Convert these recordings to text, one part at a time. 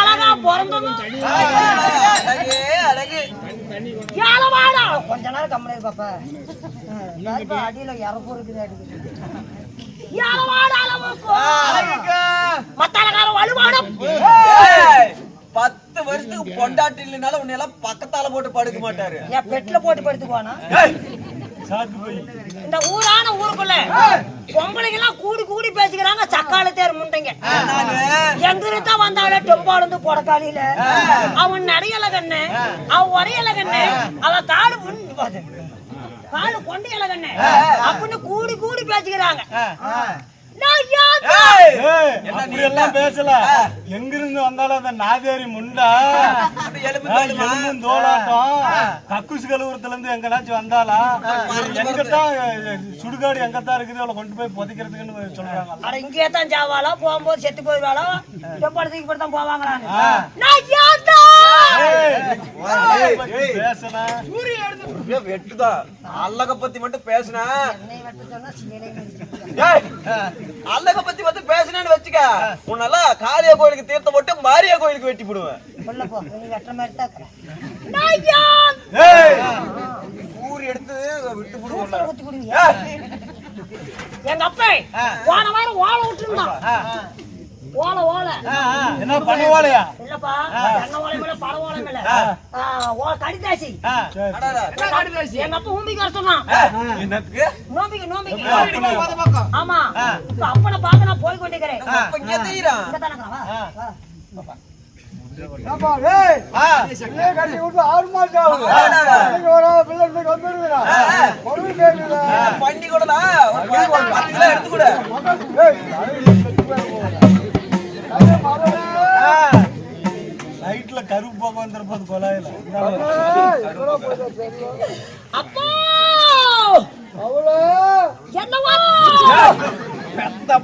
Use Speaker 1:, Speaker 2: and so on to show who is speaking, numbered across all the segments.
Speaker 1: அழகா பிறந்ததும். கொஞ்ச நேரம் கம்முனு பாப்பா. ஆ, அடியில இறப்பு இருக்குது அடிக்குது. ஏலவாடா வலுவான
Speaker 2: பத்து பத்து வருஷத்துக்கு பொண்டாட்டி இல்லைனாலும் உன்னை எல்லாம் பக்கத்தால போட்டு படுக்க மாட்டாரு.
Speaker 1: என் பெட்ல போட்டு படுத்துக்குவானா?
Speaker 2: ஏய்,
Speaker 1: இந்த ஊரான ஊருக்குள்ள பொம்பளைங்க எல்லாம் கூடி கூடி பேசிக்கிறாங்க சக்கால தேர் முண்டைங்க.
Speaker 2: நானு
Speaker 1: எங்கிருந்தா வந்தாலே டெம்பாலந்து பொடக்காலியில அவன் நடையல கண்ணு அவன் உரையல கண்ணு அவன் காலு முன் பாரு. காலு கொண்டையல கண்ணு. அப்படின்னு கூடி கூடி பேசிக்கிறாங்க.
Speaker 2: என்ன நீ
Speaker 3: பேசல. எங்கிருந்து வந்தாலும் அந்த நாதேரி முண்டா?
Speaker 2: எலும்பு
Speaker 3: தோலாட்டம் கழுவுறதுல இருந்து எங்கனாச்சும் வந்தாலா எங்கத்தான் சுடுகாடு எங்கத்தான் இருக்குது? அவளை கொண்டு போய் புதைக்கிறதுக்குன்னு சொல்றாங்க
Speaker 1: அட இங்கே தான் போகும்போது செத்து போயிடுவாளோ? டெம்பாலத்துக்கு இப்படி தான் போவாங்களான்னு? நான் யார்டா?
Speaker 3: பேசலாம்
Speaker 2: ஏய், வெட்டுதா அல்லக பத்தி மட்டும் பேசுனா.
Speaker 1: என்னை வெட்ட சொன்னா சிலையில மிதிச்சிருக்கேன்.
Speaker 2: ஏய், அல்லக பத்தி மட்டும் பேசுனேன்னு வச்சுக்க உன்னெல்லாம் காளியா கோயிலுக்கு தீர்த்தம் போட்டு மாரியா கோயிலுக்கு வெட்டி போடுவேன்.
Speaker 1: உள்ள போ. நீ வெட்டுற மாதிரி தான் இருக்கிறேன். நான் யார்?
Speaker 3: ஏய்!
Speaker 2: ஊர் எடுத்து விட்டு போடுவோம்
Speaker 1: குடுவியா? எங்க அப்பா போன வாரம் ஓலை விட்டுருந்தான் ஓலை ஓலை.
Speaker 3: என்ன பண்ணுவாளையா
Speaker 1: இல்லப்பா தென்னை ஓலை மேல பழ ஓலை மேல. கடிதாசி. எங்க அப்பா ஊம்பிக்கு வர சொன்னான்.
Speaker 2: என்னத்துக்கு?
Speaker 1: நோம்பிக்கு நோம்பிக்கு. ஆமா. இப்ப அப்பனை பார்க்க நான் போய் கொண்டிருக்கிறேன்.
Speaker 2: அப்ப இங்க தெரியுறான்
Speaker 1: இங்க தானே.
Speaker 2: பண்ணி ஒரு பத்து கிலோ எடுத்து கூட
Speaker 3: நைட்ல கருப்பு போக வந்துருப்பது கொலாயில
Speaker 1: அப்பா! என்னவா?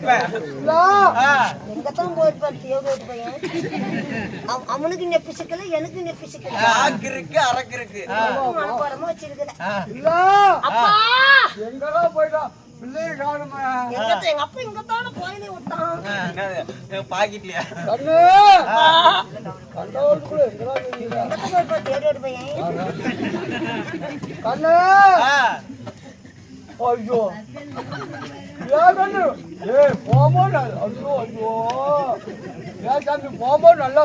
Speaker 1: எங்கத்தான் போயிருப்பாரு தேவோட்டு பையன் அவ- அவனுக்கு நெப்பி சிக்கல எனக்கு நெப்பி சிக்கல
Speaker 2: ஆக்கு இருக்கு அரக்கு இருக்கு
Speaker 1: மனப்பாடமா வச்சிருக்கிறேன் அப்பா எங்கத்த எங்க அப்பா இங்கத்தான போயினே விட்டான்
Speaker 2: பாக்கிட்லயா
Speaker 4: ஐயோ ஏய் போமோ ஐயோ ஐயோ. ஏன் தம்பி போமோ நல்ல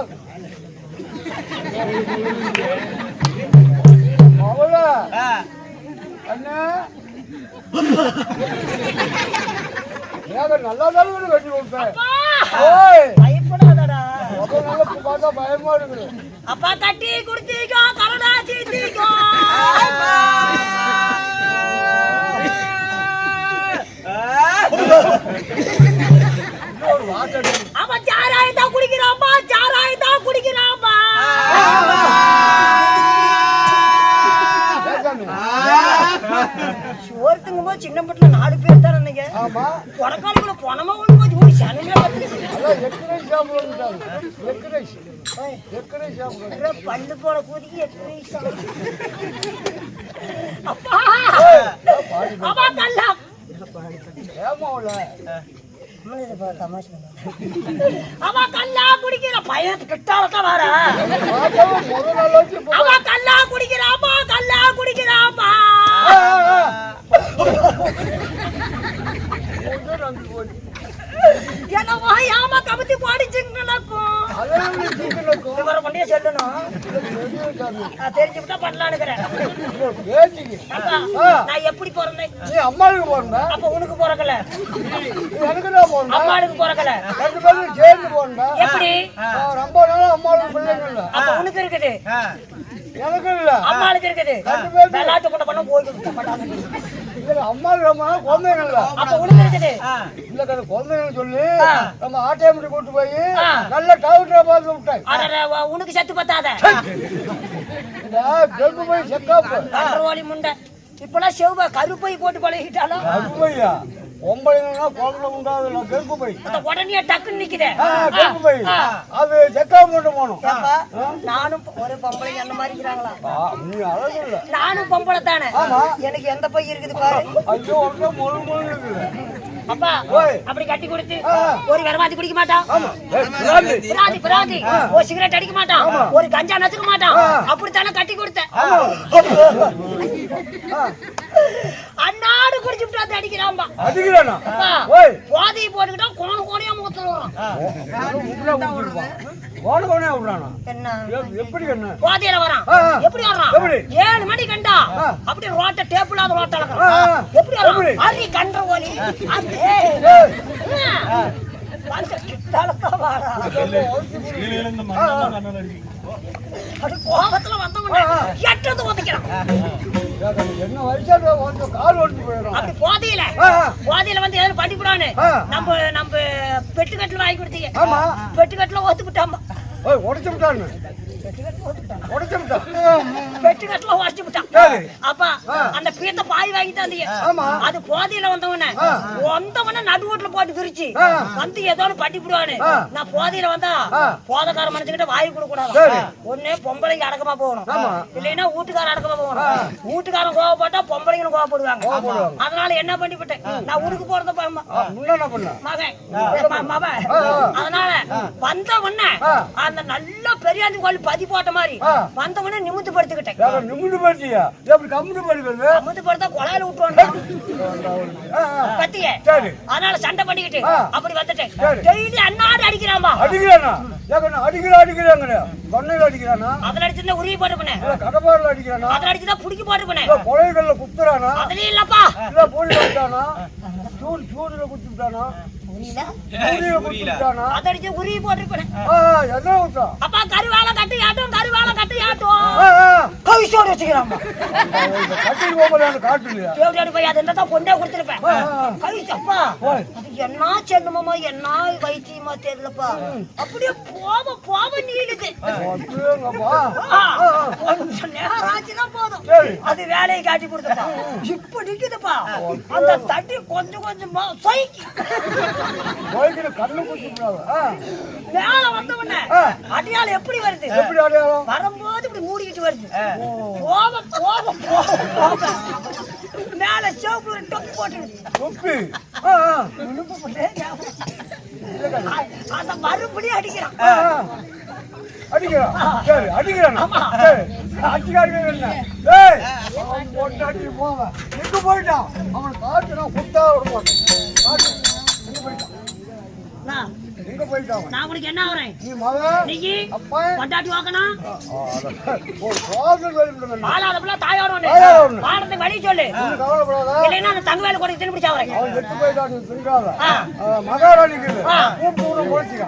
Speaker 4: அவள அண்ணே. நல்லா தான் வெட்டி. ஓய்.
Speaker 1: பயப்படாதடா.
Speaker 4: பார்த்தா பயமா இருக்குது.
Speaker 1: அப்பா கட்டி குடுத்தீங்க கருணா தீத்தீங்க
Speaker 4: ஆமா.
Speaker 1: உடக்காலிக்குள்ள பணமா ஒண்ணு போச்சு ஒரு சனமே
Speaker 4: அதான் எக்கரை சாப்பிடுவாங்க எக்கரை எக்கரை சாப்பிடுவாங்க
Speaker 1: பல்லு போல கூதிக்கு எப்படி அப்பா! அப்பா தமாஷ் அவ கல்லா குடிக்கிற பையன் கிட்டால தான் வர அவ கல்லா குடிக்கிறாப்பா கல்லா குடிக்கிறாப்பா
Speaker 4: கொஞ்சம் நம்பி போச்சு
Speaker 1: என்னவா ஏமா கபத்தி. இவரை கொண்டே சொல்லணும்
Speaker 4: பெரிய சாமி.
Speaker 1: நான். நான் எப்படி பிறந்தேன்
Speaker 4: நீ அம்மாளுக்கு போறா
Speaker 1: அப்ப உனக்கு பிறக்கல
Speaker 4: எனக்கு தான் போறா
Speaker 1: அம்மாளுக்கு பிறக்கல
Speaker 4: ரெண்டு பேரும் சேர்ந்து போறா
Speaker 1: எப்படி
Speaker 4: ரொம்ப நாள் அம்மாளுக்கு பிள்ளைங்க இல்ல
Speaker 1: அப்ப உனக்கு இருக்குது
Speaker 4: எனக்கு இல்ல
Speaker 1: அம்மாளுக்கு இருக்குது
Speaker 4: ரெண்டு பேரும்
Speaker 1: வெள்ளாட்டு கொண்ட பண்ண போய்
Speaker 4: இல்ல அம்மாளுக்கு ரொம்ப நாள் குழந்தைங்க இல்ல
Speaker 1: அப்ப உனக்கு இருக்குது
Speaker 4: இல்ல கதை குழந்தைங்க சொல்லி நம்ம ஆட்டையம்பட்டி கூட்டு போய். நல்ல டாக்டரை பார்த்து விட்டேன்
Speaker 1: அடடே, வா- உனக்கு செத்து பத்தாத.
Speaker 4: போய் செக்கப்
Speaker 1: முண்டை. இப்பெல்லாம் செவ்வ கருப்பை போட்டு பழகிட்டாலும்
Speaker 4: அருமையா பொம்பளைங்கன்னா குழந்தை உண்டாதுல கருப்பு பை.
Speaker 1: உடனே டக்குன்னு நிக்குதே.
Speaker 4: கருப்பு பை. அது செக்கா கொண்டு போகணும்.
Speaker 1: நானும் ஒரு பொம்பளை அந்த மாதிரி இருக்கிறாங்களா?
Speaker 4: ஆ, நீ அழகு இல்ல.
Speaker 1: நானும் பொம்பளை தானே. எனக்கு எந்த பை இருக்குது பாரு.
Speaker 4: ஐயோ முழு முழு இருக்குது.
Speaker 1: அப்பா. அப்படி கட்டி கொடுத்து. ஒரு வரமாத்தி குடிக்க மாட்டான்.
Speaker 4: பிராந்தி.
Speaker 1: ஒரு சிகரெட் அடிக்க மாட்டான். ஒரு கஞ்சா நசுக்க மாட்டான். அப்படித்தானே கட்டி கொடுத்தேன். அன்னாடு குடிச்சு விட்டு அடிக்கிறான்பா
Speaker 4: அடிக்கிறானா?
Speaker 1: போதையை போட்டுக்கிட்டா கோண கோணையா முகத்துல வரும்.
Speaker 4: ஓட கோனே விடுறானா?
Speaker 1: என்ன?
Speaker 4: எப்- எப்படி என்ன?
Speaker 1: போதையில வரான். எப்படி
Speaker 4: எப்படி?
Speaker 1: ஏழு மணி கண்டா.
Speaker 4: ஆ.
Speaker 1: அப்படி ரோட்ட டேப் இல்லாத ரோட்ட
Speaker 4: ஆ,
Speaker 1: அளக்குறான்.
Speaker 4: ஆ.
Speaker 1: எப்படி வர்றான்
Speaker 4: எப்படி?
Speaker 1: அரி கன்ற ஒலி அது வந்து
Speaker 3: கண்ணுல அடிக்கும்.
Speaker 1: அது கோபத்துல வந்தவன எட்டது ஒதுக்கிறான்
Speaker 4: என்ன வயசாக வந்து கால் ஒடிச்சு போயிடும்
Speaker 1: அப்படி போதையில. போதையில வந்து பண்ணிவிடான்னு
Speaker 4: ஆ.
Speaker 1: நம்ம நம்ம பெட்டுக்கட்டுல வாங்கி கொடுத்தீங்க. பெட்டுக்கட்டுல ஓத்து விட்டாமா
Speaker 4: உடைச்சு விட்டான்னு.
Speaker 1: பெட்டுக்கட்டுல உடச்சு விட்டான். அப்பா. அந்த பீத்த பாய் வாங்கி தந்தீங்க
Speaker 4: ஆமா.
Speaker 1: அது போதையில வந்தவன. வந்தவன நடுவோட்டுல போட்டு விரிச்சு. வந்து ஏதோ பட்டி விடுவானு. நான் போதையில வந்தா. போதைக்கார மனுஷங்கிட்ட வாய் கொடுக்க
Speaker 4: சரி.
Speaker 1: கூடாது ஒண்ணு பொம்பளைங்க அடக்கமா போகணும். இல்லைன்னா வீட்டுக்காரன் அடக்கமா போகணும் வீட்டுக்காரன் கோவப்பட்டா பொம்பளைங்களும் கோவப்படுவாங்க. அதனால என்ன பண்ணி விட்டேன் நான் உடுக்கு போறத மகன் ம- மவன்.
Speaker 4: ஆ, ஆ.
Speaker 1: அதனால வந்த உடனே. அந்த நல்ல பெரியாந்தி கோழி பதி போட்ட மாதிரி
Speaker 4: ஆ.
Speaker 1: வந்த உடனே நிமித்து படுத்துக்கிட்டேன்
Speaker 4: நிமிந்து போயிட்டியா எப்படி கம்முன்னு போயிருக்கிறது
Speaker 1: நிமித்து படுத்தா
Speaker 4: ஆ, ஆ.
Speaker 1: கத்திய. அதனால சண்டை பண்ணிக்கிட்டு. அப்படி வந்துட்டேன். டெய்லி அண்ணாடு அடிக்கிறாமா
Speaker 4: அடிக்கிறானா? அடிக்கிறா அடிக்கிறாங்க கொன்னையில அடிக்கிறானா?
Speaker 1: அதுல அடிச்சிருந்தா உருவி போட்டு பண்ணேன்
Speaker 4: இல்ல கடப்பாரில் அடிக்கிறானா?
Speaker 1: அதுல அடிச்சுதான் புடிக்கி போட்டு பண்ணேன்
Speaker 4: கொலைகள்ல குத்துறானா?
Speaker 1: அதுலயும் இல்லப்பா.
Speaker 4: இல்ல போலி விட்டானா சூடு சூடுல குத்துட்டானா?
Speaker 1: புரியல.
Speaker 4: சூடியில குத்துட்டானா
Speaker 1: அதை அடிச்சு உருவி அப்பா கருவாலை கட்டி ஆட்டும் கருவாலை கட்டி ஆட்டும். கவிசோடு
Speaker 4: காட்டுலையா?
Speaker 1: தேவடியாடி போய் அது இருந்தா கொண்டே கொடுத்துருப்பேன். கவிச்சப்பா என்ன செல்லுமாமா என்ன வைத்தியமா தெரியலப்பா. அப்படியே போவ போவ நீடுது நேரம் ஆச்சுன்னா போதும். அது வேலையை காட்டி கொடுத்துப்பா. இப்ப நிக்குதுப்பா. அந்த தட்டி கொஞ்சம் கொஞ்சமா சொய்க்கி. மேல வந்த உடனே
Speaker 4: ஆ.
Speaker 1: அடியாள் எப்படி வருது?
Speaker 4: எப்படி அடையாளம்?
Speaker 1: வரும்போது இப்படி மூடிக்கிட்டு வருது. போவ போவ போவ போவ மேல ஒரு டொப்பு போட்டு அந்த மறுபடியும் அடிக்கிறான்.
Speaker 4: அடிக்கிறான் சரி அடிக்கிறான். சரி. அடிக்காருங்க என்ன ஏய் அவன் பொண்டாட்டி போவன். எங்க போயிட்டான்? அவன் காட்டு நான் குத்தா விட மாட்டேன் காட்டு. எங்க போயிட்டான்?
Speaker 1: நான்
Speaker 4: எங்க போயிட்டான் அவன்?
Speaker 1: நான் உனக்கு என்ன ஆகுறேன்?
Speaker 4: நீ மகன்.
Speaker 1: வாக்கணும்?
Speaker 4: ஒரு
Speaker 1: தாயோட ஒண்ணு. பாடத்துக்கு வழி சொல்லு.
Speaker 4: கவலைப்படாத.
Speaker 1: இல்லைன்னா அந்த தங்க வேலை கூட திரும்பி சாவறேன்
Speaker 4: அவன் செத்து போயிட்டான் நீ திங்காத
Speaker 1: ஆ.
Speaker 4: ஆ, மகாராணிக்கு. கூப்பிட்டு போச்சுக்க.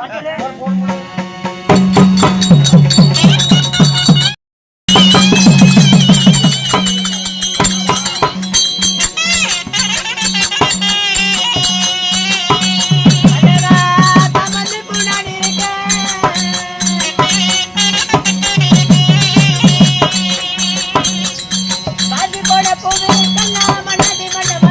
Speaker 5: மனதி பூத்த பூவே மல்லிகை பூ நாடு